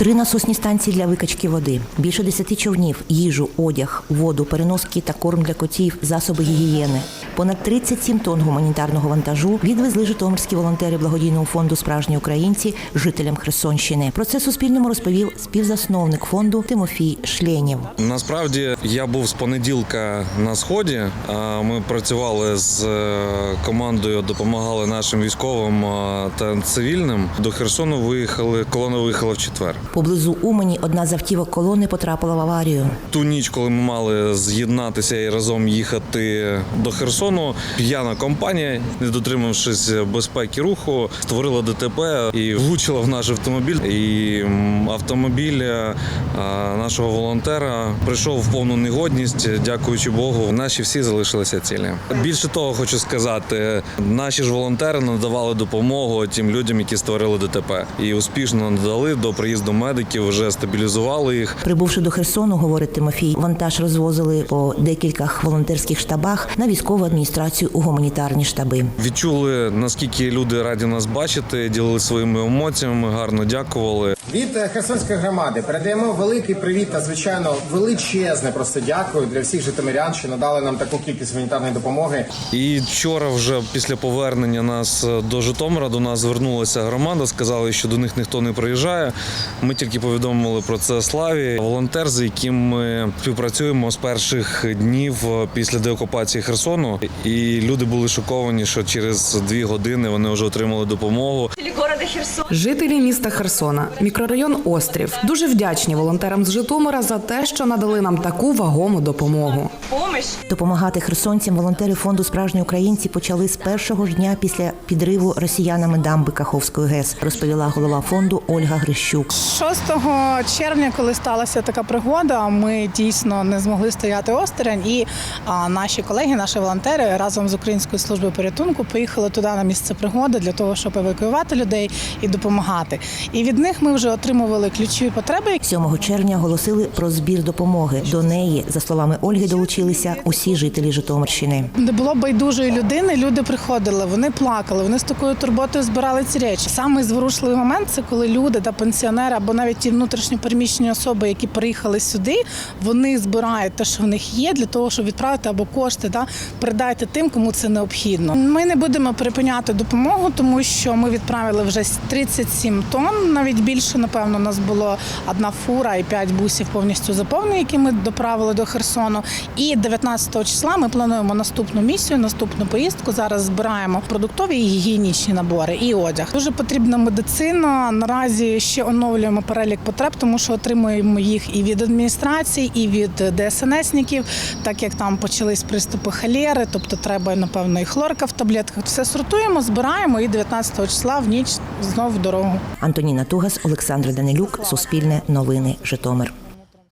Три насосні станції для викачки води, більше десяти човнів, їжу, одяг, воду, переноски та корм для котів, засоби гігієни. Понад 37 тонн гуманітарного вантажу відвезли житомирські волонтери благодійного фонду Справжні українці жителям Херсонщини. Про це Суспільному розповів співзасновник фонду Тимофій Шленєв. Насправді я був з понеділка на сході. Ми працювали з е, командою, допомагали нашим військовим та цивільним. До Херсону виїхали. Колона виїхала в четвер. Поблизу Умані одна з автівок колони потрапила в аварію. Ту ніч, коли ми мали з'єднатися і разом їхати до Херсону, п'яна компанія, не дотримавшись безпеки руху, створила ДТП і влучила в наш автомобіль. І автомобіль е, нашого волонтера прийшов в повну негодність. Дякуючи Богу, наші всі залишилися цілі. Більше того, хочу сказати, наші ж волонтери надавали допомогу тим людям, які створили ДТП, і успішно надали до приїзду медиків, вже стабілізували їх. Прибувши до Херсону, говорить Тимофій, вантаж розвозили по декількох волонтерських штабах на військову адміністрацію у гуманітарні штаби. Відчули наскільки люди раді нас бачити, ділили своїми емоціями, гарно дякували. Від е, Херсонської громади передаємо великий привіт та звичайно величезне просто дякую для всіх житомирян, що надали нам таку кількість гуманітарної допомоги. І вчора, вже після повернення нас е, до Житомира, до нас звернулася громада. Сказали, що до них ніхто не приїжджає. Ми тільки повідомили про це славі. Волонтер, з яким ми співпрацюємо з перших днів е, після деокупації Херсону. І люди були шоковані, що через дві години вони вже отримали допомогу. жителі Херсон. Жителі міста Херсона, мікрорайон Острів, дуже вдячні волонтерам з Житомира за те, що надали нам таку вагому допомогу. Допомагати херсонцям волонтери фонду Справжні українці почали з першого ж дня після підриву росіянами дамби Каховської ГЕС, розповіла голова фонду Ольга Грищук. 6 червня, коли сталася така пригода, ми дійсно не змогли стояти осторонь, і наші колеги, наші волонтери разом з Українською службою порятунку поїхали туди на місце пригоди для того, щоб евакуювати людей і допомагати. І від них ми вже отримували ключові потреби. 7 червня оголосили про збір допомоги. До неї, за словами Ольги, долучилися усі жителі Житомирщини. Не було байдужої людини. Люди приходили, вони плакали, вони з такою турботою збирали ці речі. Самий зворушливий момент це коли люди та пенсіонери або навіть ті внутрішньо переміщені особи, які приїхали сюди, вони збирають те, що в них є, для того, щоб відправити або кошти, да, передати тим, кому це необхідно. Ми не будемо припиняти допомогу, тому що ми відправили вже 37 тонн, навіть більше, напевно, у нас було одна фура і 5 бусів повністю заповнені, які ми доправили до Херсону. І 19 числа ми плануємо наступну місію, наступну поїздку. Зараз збираємо продуктові і гігієнічні набори і одяг. Дуже потрібна медицина. Наразі ще оновлюємо перелік потреб, тому що отримуємо їх і від адміністрації, і від ДСНСників, так як там почались приступи холери, тобто треба напевно і хлорка в таблетках. Все сортуємо, збираємо і 19 числа в ніч знов в дорогу. Антоніна Тугас, Олександр Данилюк, Суспільне новини, Житомир.